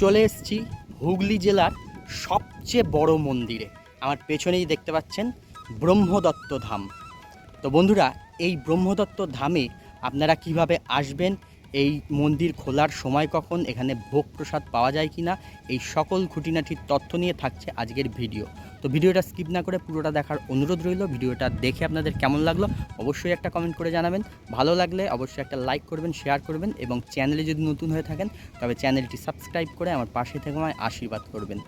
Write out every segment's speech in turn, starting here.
চলে এসেছি হুগলি জেলার সবচেয়ে বড় মন্দিরে। আমার পেছনেই দেখতে পাচ্ছেন ব্রহ্মদত্ত ধাম। তো বন্ধুরা, এই ব্রহ্মদত্ত ধামে আপনারা কীভাবে আসবেন, এই মন্দির খোলার সময় কখন, এখানে ভোগ প্রসাদ পাওয়া যায় কি না এই সকল খুঁটিনাটির তথ্য নিয়ে থাকছে আজকের ভিডিও। তো ভিডিওটা স্কিপ না করে পুরোটা দেখার অনুরোধ রইল। ভিডিওটা দেখে আপনাদের কেমন লাগল অবশ্যই একটা কমেন্ট করে জানাবেন। ভালো লাগলে অবশ্যই একটা লাইক করবেন শেয়ার করবেন এবং চ্যানেলে যদি নতুন হয়ে থাকেন, তবে চ্যানেলটি সাবস্ক্রাইব করে আমার পাশে থেকে আমায় আশীর্বাদ করবেন।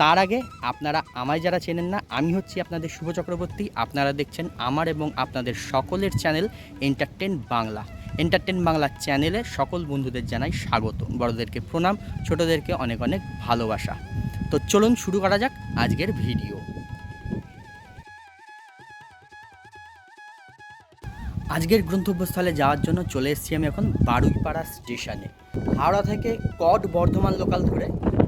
তার আগে আপনারা আমায় যারা চেনেন না, আমি হচ্ছি আপনাদের শুভ চক্রবর্তী। আপনারা দেখছেন আমার এবং আপনাদের সকলের channel entertain Bangla entertain Bangla চ্যানেলে সকল বন্ধুদের জানাই স্বাগত। বড়দেরকে প্রণাম, ছোটদেরকে অনেক অনেক ভালোবাসা। তো চলুন শুরু করা যাক আজকের ভিডিও। আজকের গন্তব্যস্থলে যাওয়ার জন্য চলে এসেছি আমি এখন বারুইপাড়া স্টেশনে। হাওড়া থেকে কট বর্ধমান লোকাল ধরে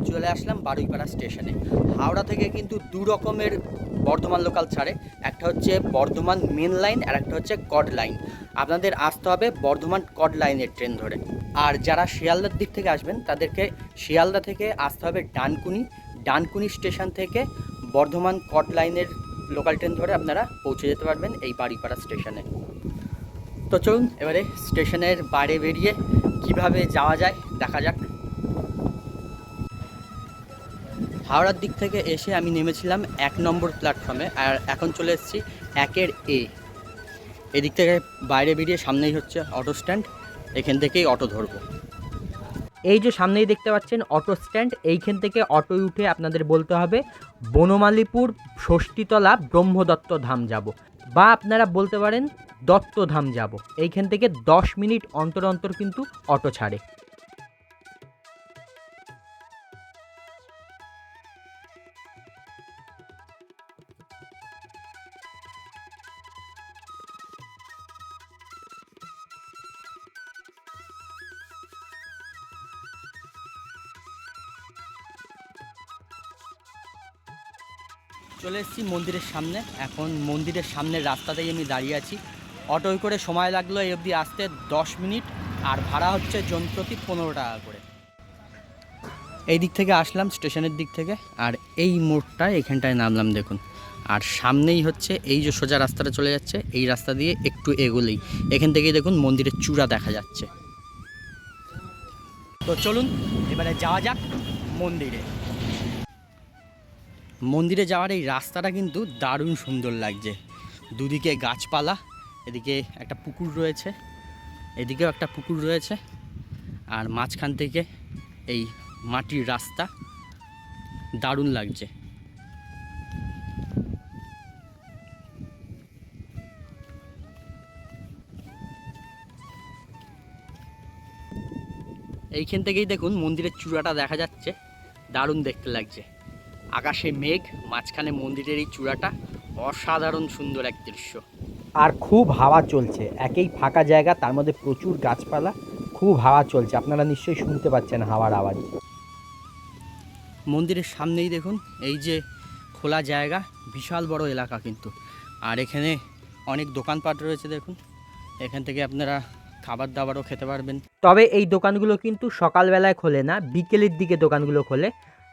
চলে আসলাম বারুইপাড়া স্টেশনে। হাওড়া থেকে কিন্তু দু রকমের বর্ধমান লোকাল ছাড়ে। একটা হচ্ছে বর্ধমান মেন লাইন আর একটা হচ্ছে কড লাইন আপনাদের আসতে হবে বর্ধমান কড লাইনের ট্রেন ধরে। আর যারা শিয়ালদার দিক থেকে আসবেন, তাদেরকে শিয়ালদা থেকে আসতে হবে ডানকুনি। ডানকুনি স্টেশন থেকে বর্ধমান কট লাইনের লোকাল ট্রেন ধরে আপনারা পৌঁছে যেতে পারবেন এই বাড়িপাড়া স্টেশনে তো চলুন, এবারে স্টেশনের বাইরে বেরিয়ে কীভাবে যাওয়া যায় দেখা যাক। হাওড়ার দিক থেকে এসে আমি নেমেছিলাম এক নম্বর প্ল্যাটফর্মে আর এখন চলে এসেছি একের এ। এদিক থেকে বাইরে বেরিয়ে সামনেই হচ্ছে অটো স্ট্যান্ড এখান থেকেই অটো ধরবো। এই যে সামনেই দেখতে পাচ্ছেন অটো স্ট্যান্ড এইখান থেকে অটোয় উঠে আপনাদের বলতে হবে, বনমালীপুর ষষ্ঠীতলা ব্রহ্মদত্ত ধাম যাব। বা আপনারা বলতে পারেন দত্তধাম যাব। এইখান থেকে দশ মিনিট অন্তর অন্তর কিন্তু অটো ছাড়ে। চলে এসেছি মন্দিরের সামনে। এখন মন্দিরের সামনের রাস্তাতেই আমি দাঁড়িয়ে আছি। অটোয় করে সময় লাগল এই অবধি আসতে দশ মিনিট, আর ভাড়া হচ্ছে জন প্রতি পনেরো টাকা করে। এই দিক থেকে আসলাম, স্টেশনের দিক থেকে, আর এই মোড়টায় এখানটায় নামলাম, দেখুন। আর সামনেই হচ্ছে এই যে সোজা রাস্তাটা চলে যাচ্ছে, এই রাস্তা দিয়ে একটু এগোলেই। এখান থেকেই দেখুন মন্দিরের চূড়া দেখা যাচ্ছে। তো চলুন, এবারে যাওয়া যাক মন্দিরে। মন্দিরে যাওয়ার এই রাস্তাটা কিন্তু দারুণ সুন্দর লাগছে। দুদিকে গাছপালা, এদিকে একটা পুকুর রয়েছে, এদিকেও একটা পুকুর রয়েছে, আর মাঝখান থেকে এই মাটির রাস্তা দারুণ লাগছে। এইখান থেকেই দেখুন মন্দিরের চূড়াটা দেখা যাচ্ছে, দারুণ দেখতে লাগছে। আকাশে মেঘ মাঝখানে মন্দিরের এই চূড়াটা অসাধারণ সুন্দর এক দৃশ্য। আর খুব হাওয়া চলছে। একেই ফাঁকা জায়গা তার মধ্যে প্রচুর গাছপালা খুব হাওয়া চলছে। আপনারা নিশ্চয়ই শুনতে পাচ্ছেন হাওয়ার আওয়াজ। মন্দিরের সামনেই দেখুন এই যে খোলা জায়গা বিশাল বড় এলাকা কিন্তু। আর এখানে অনেক দোকানপাট রয়েছে দেখুন। এখান থেকে আপনারা খাবার দাবারও খেতে পারবেন। তবে এই দোকানগুলো কিন্তু সকালবেলায় খোলে না বিকেলের দিকে দোকানগুলো খোলে।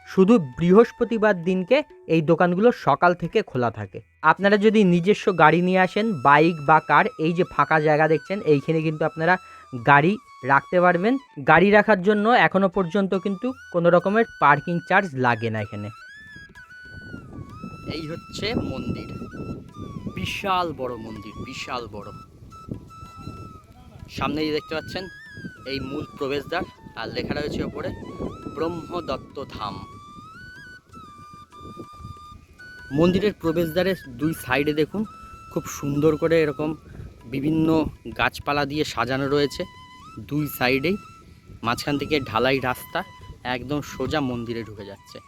শুধু বৃহস্পতিবার দিনকে এই দোকানগুলো সকাল থেকে খোলা থাকে। আপনারা যদি নিজস্ব গাড়ি নিয়ে আসেন, বাইক বা কার, এই যে ফাঁকা জায়গা দেখছেন, এইখানে কিন্তু আপনারা গাড়ি রাখতে পারবেন। গাড়ি রাখার জন্য এখনও পর্যন্ত কিন্তু কোনো রকমের পার্কিং চার্জ লাগে না এখানে। এই হচ্ছে মন্দির। বিশাল বড় মন্দির, বিশাল বড়। সামনেই দেখতে পাচ্ছেন, এই মূল প্রবেশদ্বার, আর লেখা রয়েছে ওপরে, ব্রহ্মদত্ত ধাম। মন্দিরের প্রবেশদ্বারের দুই সাইডে দেখুন, খুব সুন্দর করে এরকম বিভিন্ন গাছপালা দিয়ে সাজানো রয়েছে। দুই সাইডেই মাঝখান থেকে ঢালাই রাস্তা একদম সোজা মন্দিরে ঢুকে যাচ্ছে।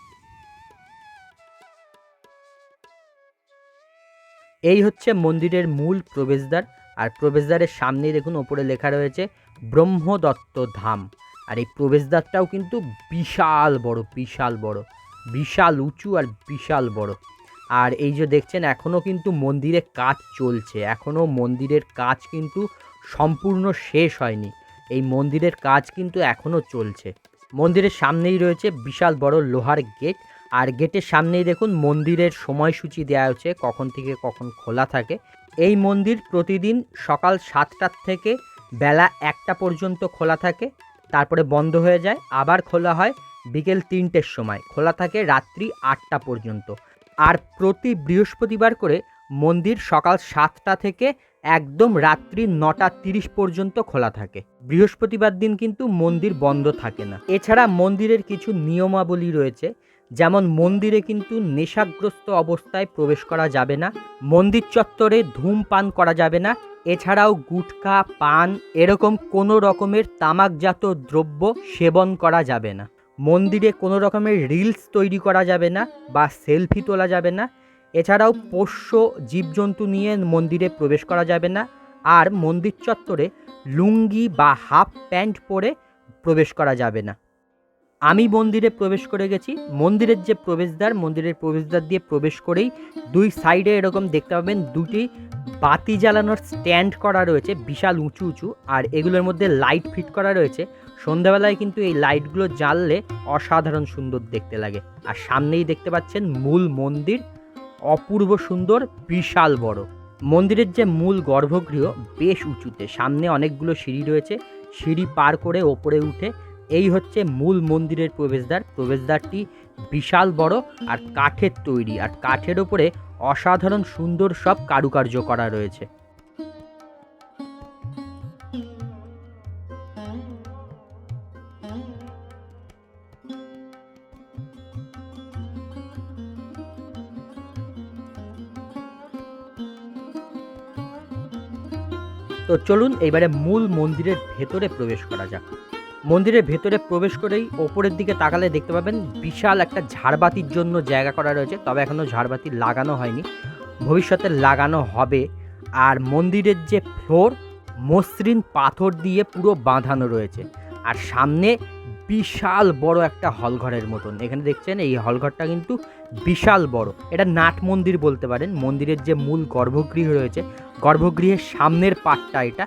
এই হচ্ছে মন্দিরের মূল প্রবেশদ্বার। আর প্রবেশদ্বারের সামনেই দেখুন, ওপরে লেখা রয়েছে ব্রহ্মদত্ত ধাম। আর এই প্রবেশদ্বারটাও কিন্তু বিশাল বড় বিশাল বড়, বিশাল উঁচু আর বিশাল বড়। আর এই যে দেখছেন এখনও কিন্তু মন্দিরে কাজ চলছে। এখনও মন্দিরের কাজ কিন্তু সম্পূর্ণ শেষ হয়নি। এই মন্দিরের কাজ কিন্তু এখনও চলছে। মন্দিরের সামনেই রয়েছে বিশাল বড় লোহার গেট। আর গেটের সামনেই দেখুন, মন্দিরের সময়সূচি দেওয়া হচ্ছে কখন থেকে কখন খোলা থাকে। এই মন্দির প্রতিদিন সকাল সাতটার থেকে বেলা একটা পর্যন্ত খোলা থাকে, তারপরে বন্ধ হয়ে যায়, আবার খোলা হয় বিকেল তিনটের সময়। খোলা থাকে রাত্রি আটটা পর্যন্ত। আর প্রতি বৃহস্পতিবার করে মন্দির সকাল সাতটা থেকে একদম রাত্রি নটা তিরিশ পর্যন্ত খোলা থাকে। বৃহস্পতিবার দিন কিন্তু মন্দির বন্ধ থাকে না। এছাড়া মন্দিরের কিছু নিয়মাবলী রয়েছে, যেমন মন্দিরে কিন্তু নেশাগ্রস্ত অবস্থায় প্রবেশ করা যাবে না, মন্দির চত্বরে ধূমপান করা যাবে না, এছাড়াও গুটখা, পান, এরকম কোনো রকমের তামাকজাত দ্রব্য সেবন করা যাবে না। মন্দিরে কোনো রকমের রিলস তৈরি করা যাবে না বা সেলফি তোলা যাবে না। এছাড়াও পোষ্য জীবজন্তু নিয়ে মন্দিরে প্রবেশ করা যাবে না। আর মন্দির চত্বরে লুঙ্গি বা হাফ প্যান্ট পরে প্রবেশ করা যাবে না। আমি মন্দিরে প্রবেশ করে গেছি। মন্দিরের যে প্রবেশদ্বার, মন্দিরের প্রবেশদ্বার দিয়ে প্রবেশ করেই দুই সাইডে এরকম দেখতে পাবেন দুটি বাতি জ্বালানোর স্ট্যান্ড করা রয়েছে, বিশাল উঁচু উঁচু, আর এগুলোর মধ্যে লাইট ফিট করা রয়েছে। সন্ধ্যাবেলায় কিন্তু এই লাইটগুলো জ্বাললে অসাধারণ সুন্দর দেখতে লাগে। আর সামনেই দেখতে পাচ্ছেন মূল মন্দির, অপূর্ব সুন্দর, বিশাল বড়। মন্দিরের যে মূল গর্ভগৃহ বেশ উঁচুতে, সামনে অনেকগুলো সিঁড়ি রয়েছে। সিঁড়ি পার করে ওপরে উঠে, এই হচ্ছে মূল মন্দিরের প্রবেশদ্বার। প্রবেশদ্বারটি বিশাল বড় আর কাঠের তৈরি। আর কাঠের ওপরে অসাধারণ সুন্দর সব কারুকার্য করা রয়েছে। তো চলুন এবারে মূল মন্দিরের ভেতরে প্রবেশ করা যাক। মন্দিরের ভেতরে প্রবেশ করেই ওপরের দিকে তাকালে দেখতে পাবেন বিশাল একটা ঝাড়বাতির জন্য জায়গা করা রয়েছে, তবে এখনও ঝাড়বাতি লাগানো হয়নি। ভবিষ্যতে লাগানো হবে। আর মন্দিরের যে ফ্লোর, মসৃণ পাথর দিয়ে পুরো বাঁধানো রয়েছে। আর সামনে বিশাল বড় একটা হলঘরের মতন। এখানে দেখছেন, এই হলঘরটা কিন্তু বিশাল বড়। এটা নাট মন্দির বলতে পারেন। মন্দিরের যে মূল গর্ভগৃহ রয়েছে, গর্ভগৃহের সামনের পাটটা এটা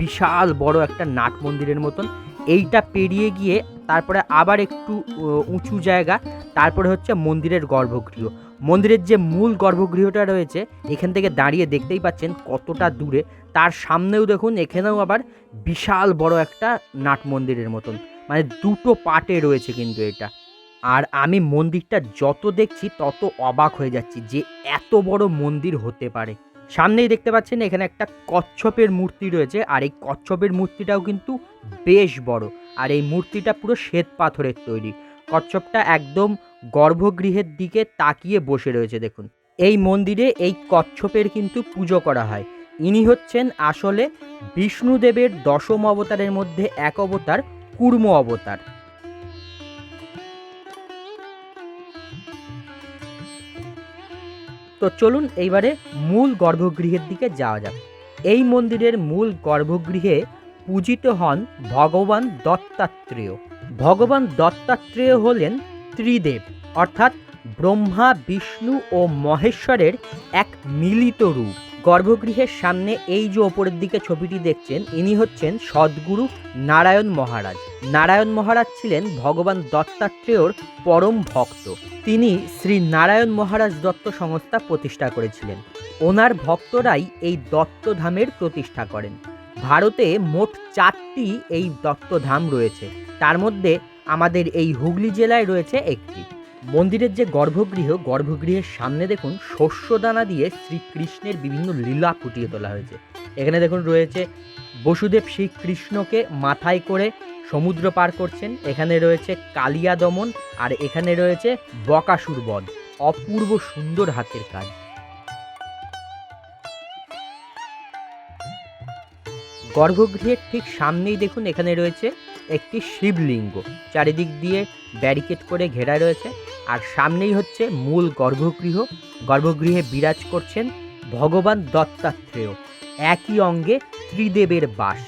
বিশাল বড় একটা নাট মন্দিরের মতন। এইটা পেরিয়ে গিয়ে তারপরে আবার একটু উঁচু জায়গা, তারপরে হচ্ছে মন্দিরের গর্ভগৃহ। মন্দিরের যে মূল গর্ভগৃহটা রয়েছে, এখান থেকে দাঁড়িয়ে দেখতেই পাচ্ছেন কতটা দূরে। তার সামনেও দেখুন, এখানেও আবার বিশাল বড় একটা নাট মন্দিরের মতন। মানে দুটো পার্টে রয়েছে কিন্তু এটা। আর আমি মন্দিরটা যত দেখছি তত অবাক হয়ে যাচ্ছি যে এত বড় মন্দির হতে পারে। সামনেই দেখতে পাচ্ছেন এখানে একটা কচ্ছপের মূর্তি রয়েছে আর এই কচ্ছপের মূর্তিটাও কিন্তু বেশ বড়। আর এই মূর্তিটা পুরো শ্বেত পাথরের তৈরি। কচ্ছপটা একদম গর্ভগৃহের দিকে তাকিয়ে বসে রয়েছে দেখুন। এই মন্দিরে এই কচ্ছপের কিন্তু পুজো করা হয়। ইনি হচ্ছেন আসলে বিষ্ণুদেবের দশম অবতারের মধ্যে এক অবতার কুর্ম অবতার। তো চলুন এইবারে মূল গর্ভগৃহের দিকে যাওয়া যাক। এই মন্দিরের মূল গর্ভগৃহে পূজিত হন ভগবান দত্তাত্রেয়। ভগবান দত্তাত্রেয় হলেন ত্রিদেব, অর্থাৎ ব্রহ্মা, বিষ্ণু ও মহেশ্বরের এক মিলিত রূপ। গর্ভগৃহের সামনে এই যে ওপরের দিকে ছবিটি দেখছেন, ইনি হচ্ছেন সদ্গুরু নারায়ণ মহারাজ। নারায়ণ মহারাজ ছিলেন ভগবান দত্তাত্রেয়র পরম ভক্ত। তিনি শ্রী নারায়ণ মহারাজ দত্ত সংস্থা প্রতিষ্ঠা করেছিলেন। ওনার ভক্তরাই এই দত্তধামের প্রতিষ্ঠা করেন। ভারতে মোট চারটি এই দত্তধাম রয়েছে। তার মধ্যে আমাদের এই হুগলি জেলায় রয়েছে একটি। মন্দিরের যে গর্ভগৃহ, গর্ভগৃহের সামনে দেখুন শস্যদানা দিয়ে শ্রীকৃষ্ণের বিভিন্ন লীলা ফুটিয়ে তোলা হয়েছে। এখানে দেখুন রয়েছে বসুদেব শ্রীকৃষ্ণকে মাথায় করে সমুদ্র পার করছেন, এখানে রয়েছে কালিয়া দমন, আর এখানে রয়েছে বকাসুর বধ, অপূর্ব সুন্দর হাতের কাজ। গর্ভগৃহের ঠিক সামনেই দেখুন এখানে রয়েছে একটি শিবলিঙ্গ, চারিদিক দিয়ে ব্যারিকেড করে ঘেরা রয়েছে। আর সামনেই হচ্ছে মূল গর্ভগৃহ। গর্ভগৃহে বিরাজ করছেন ভগবান দত্তাত্রেয়। একই অঙ্গে ত্রিদেবের বাস,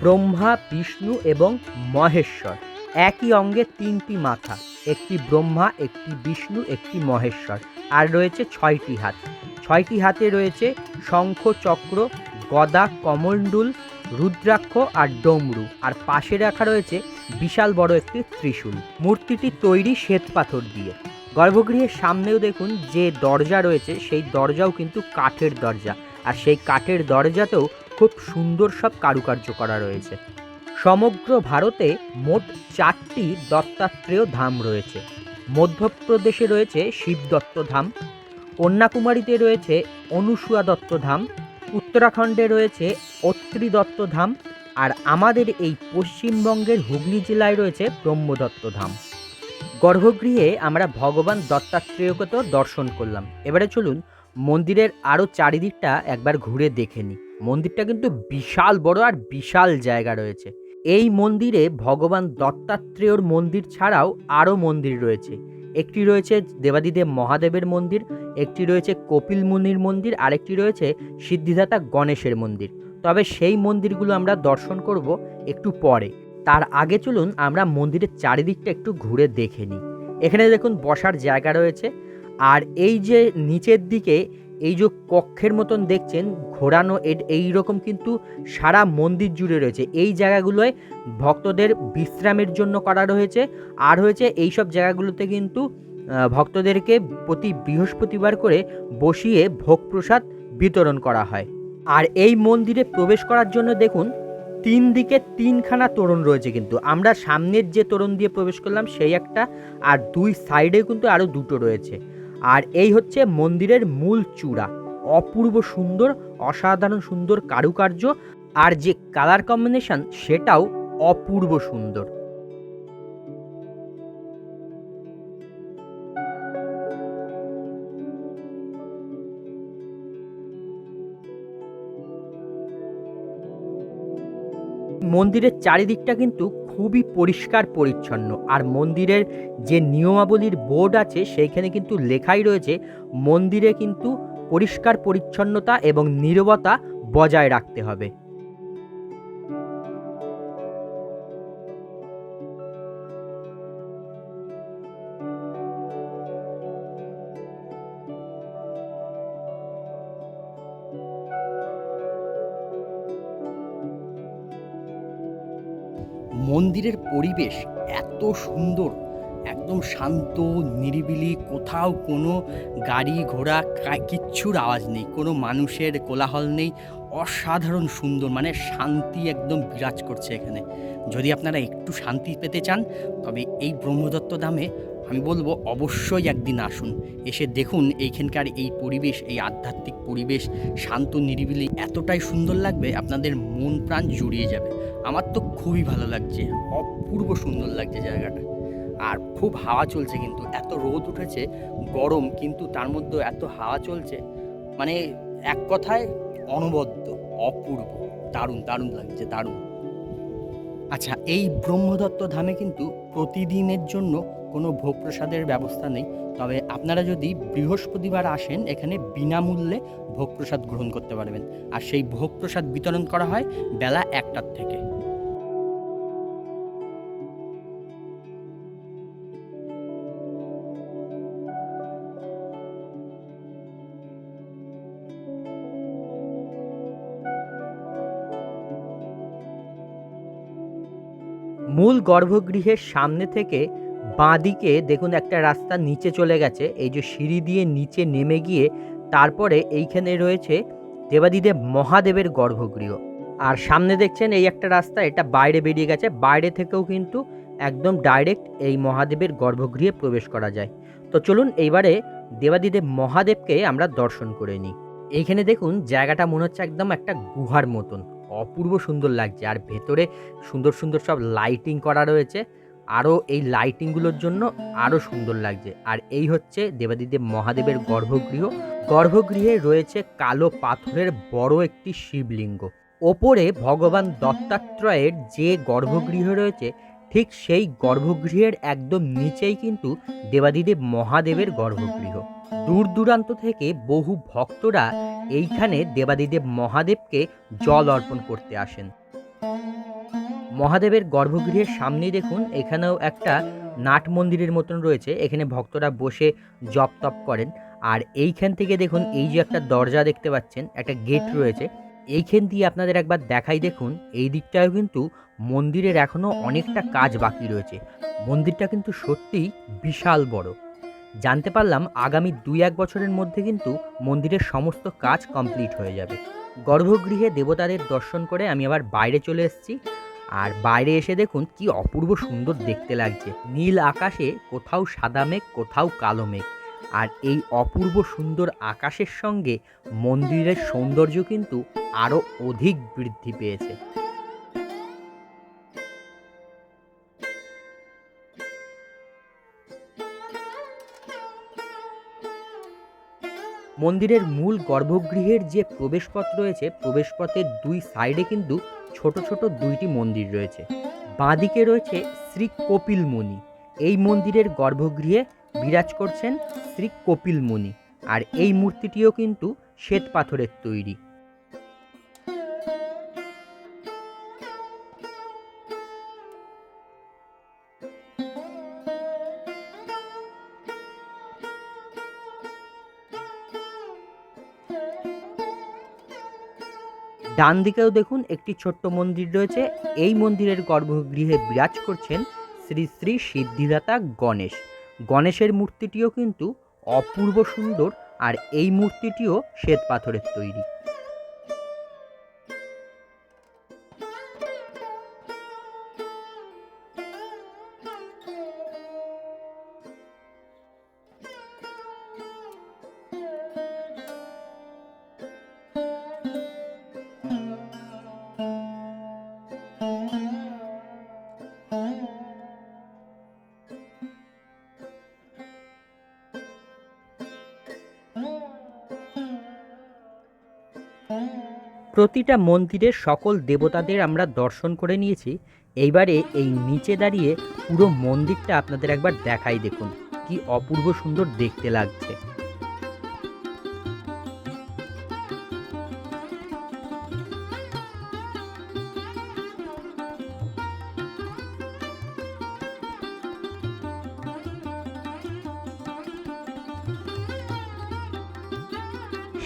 ব্রহ্মা, বিষ্ণু এবং মহেশ্বর। একই অঙ্গে তিনটি মাথা, একটি ব্রহ্মা, একটি বিষ্ণু, একটি মহেশ্বর। আর রয়েছে ছয়টি হাত। ছয়টি হাতে রয়েছে শঙ্খ চক্র গদা, কমণ্ডুল রুদ্রাক্ষ আর ডমরু। আর পাশে রাখা রয়েছে বিশাল বড় একটি ত্রিশূল। মূর্তিটি তৈরি শ্বেত পাথর দিয়ে। গর্ভগৃহের সামনেও দেখুন যে দরজা রয়েছে, সেই দরজাও কিন্তু কাঠের দরজা। আর সেই কাঠের দরজাতেও খুব সুন্দর সব কারুকার্য করা রয়েছে। সমগ্র ভারতে মোট চারটি দত্তাত্রেয় ধাম রয়েছে। মধ্যপ্রদেশে রয়েছে শিবদত্ত ধাম, কন্যাকুমারীতে রয়েছে অনুসুয়া দত্ত ধাম উত্তরাখণ্ডে রয়েছে অত্রি দত্ত ধাম আর আমাদের এই পশ্চিমবঙ্গের হুগলি জেলায় রয়েছে ব্রহ্মদত্ত ধাম। গর্ভগৃহে আমরা ভগবান দত্তাত্রেয়কে তো দর্শন করলাম। এবারে চলুন মন্দিরের আরও চারিদিকটা একবার ঘুরে দেখে নিই। মন্দিরটা কিন্তু বিশাল বড় আর বিশাল জায়গা রয়েছে। এই মন্দিরে ভগবান দত্তাত্রেয়র মন্দির ছাড়াও আরও মন্দির রয়েছে। একটি রয়েছে দেবাদিদেব মহাদেবের মন্দির, একটি রয়েছে কপিল মুনির মন্দির, আরেকটি রয়েছে সিদ্ধিদাতা গণেশের মন্দির। তবে সেই মন্দিরগুলো আমরা দর্শন করব একটু পরে। তার আগে চলুন আমরা মন্দিরের চারিদিকটা একটু ঘুরে দেখে নিই। এখানে দেখুন বসার জায়গা রয়েছে। আর এই যে নিচের দিকে এই যে কক্ষের মতন দেখছেন, ঘোরানো এই রকম কিন্তু সারা মন্দির জুড়ে রয়েছে। এই জায়গাগুলোয় ভক্তদের বিশ্রামের জন্য করা রয়েছে। আর হয়েছে এই সব জায়গাগুলোতে কিন্তু ভক্তদেরকে প্রতি বৃহস্পতিবার করে বসিয়ে ভোগ প্রসাদ বিতরণ করা হয়। আর এই মন্দিরে প্রবেশ করার জন্য দেখুন, তিন দিকে তিনখানা তোরণ রয়েছে কিন্তু। আমরা সামনের যে তোরণ দিয়ে প্রবেশ করলাম, সেই একটা, আর দুই সাইডে কিন্তু আরও দুটো রয়েছে। আর এই হচ্ছে মন্দিরের মূল চূড়া। অপূর্ব সুন্দর, অসাধারণ সুন্দর কারুকার্য আর যে কালার কম্বিনেশন সেটাও অপূর্ব সুন্দর। মন্দিরের চারিদিকটা কিন্তু খুবই পরিষ্কার পরিচ্ছন্ন। আর মন্দিরের যে নিয়মাবলীর বোর্ড আছে, সেইখানে কিন্তু লেখাই রয়েছে, মন্দিরে কিন্তু পরিষ্কার পরিচ্ছন্নতা এবং নিরবতা বজায় রাখতে হবে। মন্দিরের পরিবেশ এত সুন্দর, একদম শান্ত, নিরিবিলি, কোথাও কোনো গাড়ি ঘোড়া কিচ্ছুর আওয়াজ নেই, কোনো মানুষের কোলাহল নেই, অসাধারণ সুন্দর মানে শান্তি একদম বিরাজ করছে এখানে। যদি আপনারা একটু শান্তি পেতে চান, তবে এই ব্রহ্মদত্ত ধামে আমি বলব অবশ্যই একদিন আসুন। এসে দেখুন এইখানকার এই পরিবেশ, এই আধ্যাত্মিক পরিবেশ শান্ত, নিরিবিলি, এতটাই সুন্দর লাগবে আপনাদের মন প্রাণ জুড়িয়ে যাবে। আমার তো খুবই ভালো লাগছে, অপূর্ব সুন্দর লাগছে জায়গাটা। আর খুব হাওয়া চলছে কিন্তু, এত রোদ উঠেছে, গরম, কিন্তু তার মধ্যে এত হাওয়া চলছে মানে এক কথায় অনবদ্য, অপূর্ব, দারুণ দারুণ লাগছে, দারুণ। আচ্ছা এই ব্রহ্মদত্ত ধামে কিন্তু প্রতিদিনের জন্য কোনো ভোগ প্রসাদের ব্যবস্থা নেই। তবে আপনারা যদি বৃহস্পতিবার আসেন, এখানে বিনামূল্যে ভোগ প্রসাদ গ্রহণ করতে পারবেন। আর সেই ভোগ প্রসাদ বিতরণ করা হয় বেলা একটার থেকে। মূল গর্ভগৃহের সামনে থেকে বাঁদিকে দেখুন একটা রাস্তা নিচে চলে গেছে, এই যে সিঁড়ি দিয়ে নিচে নেমে গিয়ে তারপরে এইখানে রয়েছে দেবাদিদেব মহাদেবের গর্ভগৃহ। আর সামনে দেখছেন এই একটা রাস্তা, এটা বাইরে বেরিয়ে গেছে, বাইরে থেকেও কিন্তু একদম ডাইরেক্ট এই মহাদেবের গর্ভগৃহে প্রবেশ করা যায়। তো চলুন এইবারে দেবাদিদেব মহাদেবকে আমরা দর্শন করে নিই। এইখানে দেখুন জায়গাটা মনে হচ্ছে একদম একটা গুহার মতন, অপূর্ব সুন্দর লাগছে। আর ভেতরে সুন্দর সুন্দর সব লাইটিং করা রয়েছে। আরও এই লাইটিংগুলোর জন্য আরও সুন্দর লাগছে। আর এই হচ্ছে দেবাদিদেব মহাদেবের গর্ভগৃহ। গর্ভগৃহে রয়েছে কালো পাথরের বড় একটি শিবলিঙ্গ। ওপরে ভগবান দত্তাত্রয়ের যে গর্ভগৃহ রয়েছে, ঠিক সেই গর্ভগৃহের একদম নিচেই কিন্তু দেবাদিদেব মহাদেবের গর্ভগৃহ। দূর দূরান্ত থেকে বহু ভক্তরা এইখানে দেবাদিদেব মহাদেবকে জল অর্পণ করতে আসেন। মহাদেবের গর্ভগৃহের সামনেই দেখুন এখানেও একটা নাট মন্দিরের মতন রয়েছে এখানে ভক্তরা বসে জপ তপ করেন। আর এইখান থেকে দেখুন এই যে একটা দরজা দেখতে পাচ্ছেন একটা গেট রয়েছে এইখান দিয়ে আপনাদের একবার দেখাই দেখুন এই দিকটাও কিন্তু মন্দিরের এখনও অনেকটা কাজ বাকি রয়েছে। মন্দিরটা কিন্তু সত্যিই বিশাল বড়। জানতে পারলাম আগামী দুই এক বছরের মধ্যে কিন্তু মন্দিরের সমস্ত কাজ কমপ্লিট হয়ে যাবে। গর্ভগৃহে দেবতাদের দর্শন করে আমি আবার বাইরে চলে এসেছি। আর বাইরে এসে দেখুন কি অপূর্ব সুন্দর দেখতে লাগছে। নীল আকাশে কোথাও সাদা মেঘ, কোথাও কালো মেঘ। আর এই অপূর্ব সুন্দর আকাশের সঙ্গে মন্দিরের সৌন্দর্য কিন্তু আরও অধিক বৃদ্ধি পেয়েছে। মন্দিরের মূল গর্ভগৃহের যে প্রবেশপথ রয়েছে, প্রবেশপথের দুই সাইডে কিন্তু ছোট ছোট দুইটি মন্দির রয়েছে। বাঁদিকে রয়েছে শ্রী কপিল মুনি। এই মন্দিরের গর্ভগৃহে বিরাজ করছেন শ্রী কপিল মুনি। আর এই মূর্তিটিও কিন্তু শ্বেত পাথরের তৈরি। ডান দিকেও দেখুন একটি ছোট্ট মন্দির রয়েছে। এই মন্দিরের গর্ভগৃহে বিরাজ করছেন শ্রী শ্রী সিদ্ধিদাতা গণেশ। গণেশের মূর্তিটিও কিন্তু অপূর্ব সুন্দর আর এই মূর্তিটিও শ্বেত পাথরের তৈরি। প্রতিটা মন্দিরের সকল দেবতাদের আমরা দর্শন করে নিয়েছি। এইবারে এই নিচে দাঁড়িয়ে পুরো মন্দিরটা আপনাদের একবার দেখাই দেখুন। কি অপূর্ব সুন্দর দেখতে লাগছে।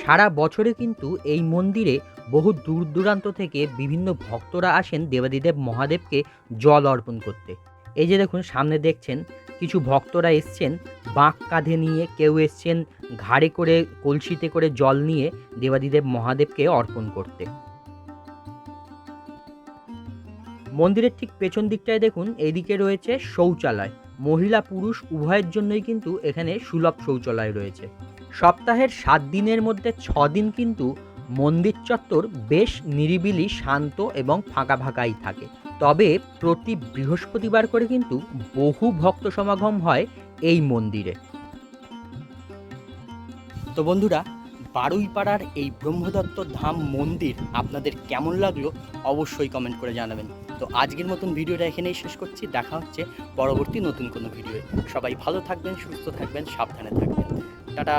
সারা বছরে কিন্তু এই মন্দিরে বহু দূর দূরান্ত থেকে বিভিন্ন ভক্তরা আসেন দেবাদিদেব মহাদেবকে জল অর্পণ করতে। এই যে দেখুন, সামনে দেখছেন, কিছু ভক্তরা এসছেন, বাঁক কাঁধে নিয়ে কেউ এসছেন, ঘাড়ে করে, কলসিতে করে জল নিয়ে দেবাদিদেব মহাদেবকে অর্পণ করতে। মন্দিরের ঠিক পেছন দিকটায় দেখুন এইদিকে রয়েছে শৌচালয়। মহিলা পুরুষ উভয়ের জন্যই কিন্তু এখানে সুলভ শৌচালয় রয়েছে। সপ্তাহের সাত দিনের মধ্যে ছ দিন কিন্তু মন্দির চত্বর বেশ নিরিবিলি, শান্ত এবং ফাঁকা ফাঁকাই থাকে। তবে প্রতি বৃহস্পতিবার করে কিন্তু বহু ভক্ত সমাগম হয় এই মন্দিরে। তো বন্ধুরা, বারুইপাড়ার এই ব্রহ্মদত্ত ধাম মন্দির আপনাদের কেমন লাগল অবশ্যই কমেন্ট করে জানাবেন। তো আজকের মতন ভিডিওটা এখানেই শেষ করছি। দেখা হচ্ছে পরবর্তী নতুন কোনো ভিডিও সবাই ভালো থাকবেন, সুস্থ থাকবেন, সাবধানে থাকবেন। টাটা!